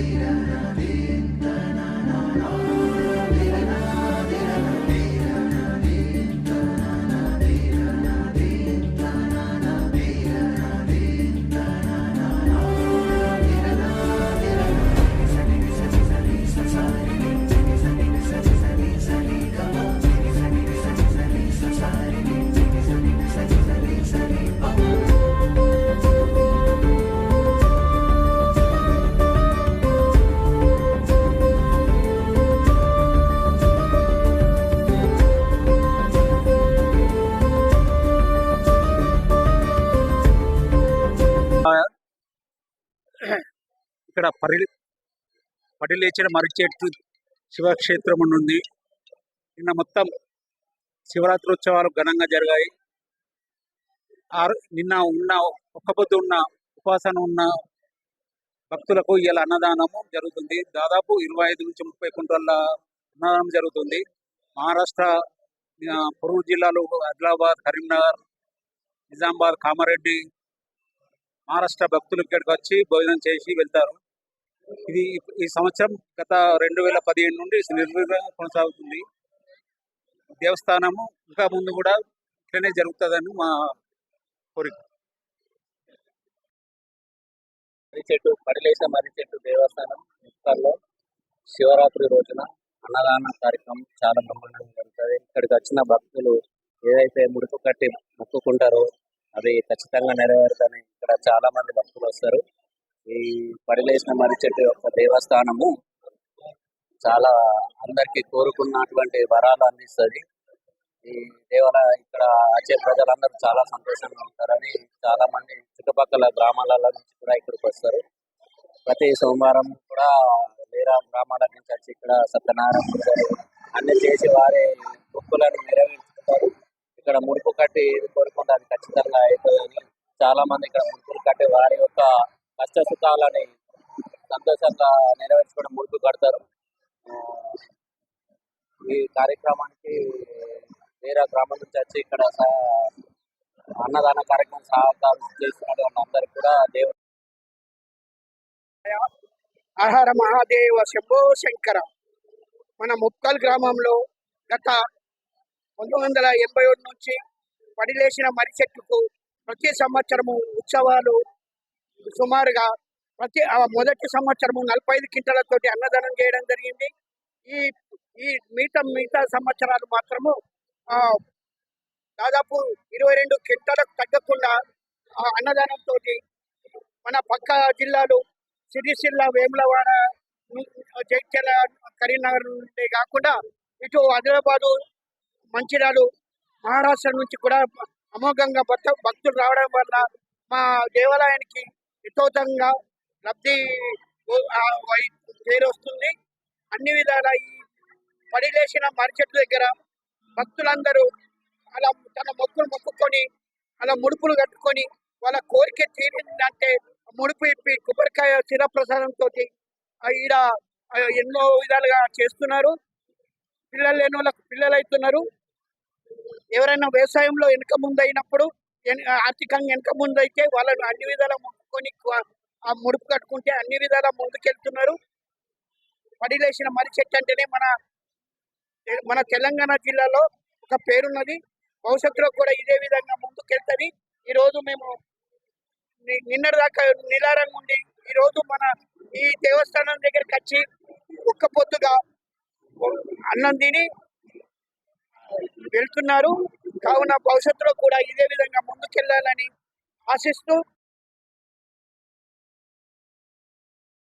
freedom. ఇక్కడ పరి పడిలేచిన మర్రి చెట్టు శివక్షేత్రం ఉంది నిన్న మొత్తం శివరాత్రి ఉత్సవాలు ఘనంగా జరిగాయి. ఆరు నిన్న ఉన్న ఒక్కపొద్దు ఉన్న ఉపాసన ఉన్న భక్తులకు ఇలా అన్నదానము జరుగుతుంది. దాదాపు ఇరవై ఐదు నుంచి ముప్పై కుంటల అన్నదానం జరుగుతుంది. మహారాష్ట్ర పొరుగు జిల్లాలు ఆదిలాబాద్ కరీంనగర్ నిజామాబాద్ కామారెడ్డి మహారాష్ట్ర భక్తులు ఇక్కడికి వచ్చి భోజనం చేసి వెళ్తారు. ఇది ఈ సంవత్సరం గత రెండు వేల పదిహేను నుండి నిర్విఘ్నంగా కొనసాగుతుంది. దేవస్థానము ఇంకా ముందు కూడా ఇట్లనే జరుగుతుందని మా కోరిక. మర్రి చెట్టు పడిలేసిన మర్రి చెట్టు దేవస్థానం ముక్కల్లో శివరాత్రి రోజున అన్నదాన కార్యక్రమం చాలా బ్రహ్మాండంగా జరుగుతుంది. ఇక్కడికి వచ్చిన భక్తులు ఏదైతే ముడుపు కట్టి మొక్కుకుంటారో అది ఖచ్చితంగా నెరవేరుతుంది ఇక్కడ చాలా మంది భక్తులు వస్తారు. ఈ పరిలేసిన మర్రి చెట్టు యొక్క దేవస్థానము చాలా అందరికి కోరుకున్నటువంటి వరాలు అందిస్తుంది. ఈ దేవాలయ ఇక్కడ వచ్చే ప్రజలందరూ చాలా సంతోషంగా ఉంటారని చాలా మంది చుట్టుపక్కల గ్రామాల నుంచి కూడా ఇక్కడికి వస్తారు. ప్రతి సోమవారం కూడా వేరే గ్రామాల నుంచి వచ్చి ఇక్కడ సత్యనారాయణ పూజలు అన్ని చేసి వారి మొక్కులను నెరవేర్చుకుంటారు. ఇక్కడ ముడుపు కట్టి ఏది కోరుకుంటే అది ఖచ్చితంగా అవుతుందని చాలా మంది ఇక్కడ ముడుపులు కట్టి వారి యొక్క కష్ట సుఖాలని సంతోషంగా నెరవేర్చుకోవడం ముడుపు కడతారు. ఆ, ఈ కార్యక్రమానికి వేరే గ్రామం నుంచి వచ్చి ఇక్కడ స- అన్నదాన కార్యక్రమం సహకారం చేస్తున్నటువంటి అందరికి కూడా దేవుడు ఆహార మహాదేవ శంభో శంకర. మన ముక్కల్ గ్రామంలో గత పంతొమ్మిది వందల ఎనభై ఒకటి నుంచి పడిలేసిన మర్రి చెట్టుకు ప్రతి సంవత్సరము ఉత్సవాలు సుమారుగా ప్రతి ఆ మొదటి సంవత్సరము నలభై ఐదు కింటలతోటి అన్నదానం చేయడం జరిగింది. ఈ ఈ మిగతా మిగతా సంవత్సరాలు మాత్రము దాదాపు ఇరవై రెండు కింటలకు తగ్గకుండా ఆ అన్నదానంతో మన పక్క జిల్లాలు సిరిసిల్ల వేములవాడ జైత్యాల కరీంనగర్ నుండి కాకుండా ఇటు ఆదిలాబాదు మంచిర్యాలు మహారాష్ట్ర నుంచి కూడా అమోఘంగా భక్తులు రావడం వల్ల మా దేవాలయానికి యథోతంగా లబ్ధి చేరొస్తుంది. అన్ని విధాల ఈ పడిలేసిన మరిచెట్టు దగ్గర భక్తులందరూ అలా తన మొక్కులు మొక్కుకొని అలా ముడుపులు కట్టుకొని వాళ్ళ కోరిక తీరిందంటే ముడుపు ఇప్పి కొబ్బరికాయ శిరప్రసాదంతో ఈడ ఎన్నో విధాలుగా చేస్తున్నారు. పిల్లలు లేని వాళ్ళకు పిల్లలు అవుతున్నారు ఎవరైనా వ్యవసాయంలో వెనుక ముందు అయినప్పుడు ఆర్థికంగా వెనుక ముందు అయితే వాళ్ళని అన్ని విధాల మొక్కుకొని ఆ ముడుపు కట్టుకుంటే అన్ని విధాల ముందుకెళ్తున్నారు. పడిలేసిన మరి చెట్టు అంటేనే మన మన తెలంగాణ జిల్లాలో ఒక పేరున్నది. భవిష్యత్తులో కూడా ఇదే విధంగా ముందుకెళ్తుంది. ఈ రోజు మేము నిన్నటి దాకా నిలారంగా ఉండి ఈ రోజు మన ఈ దేవస్థానం దగ్గరికి వచ్చి ఒక్క పొద్దుగా అన్నం తిని వెళ్తున్నారు. కావున భవిష్యత్తులో కూడా ఇదే విధంగా ముందుకెళ్ళాలని ఆశిస్తూ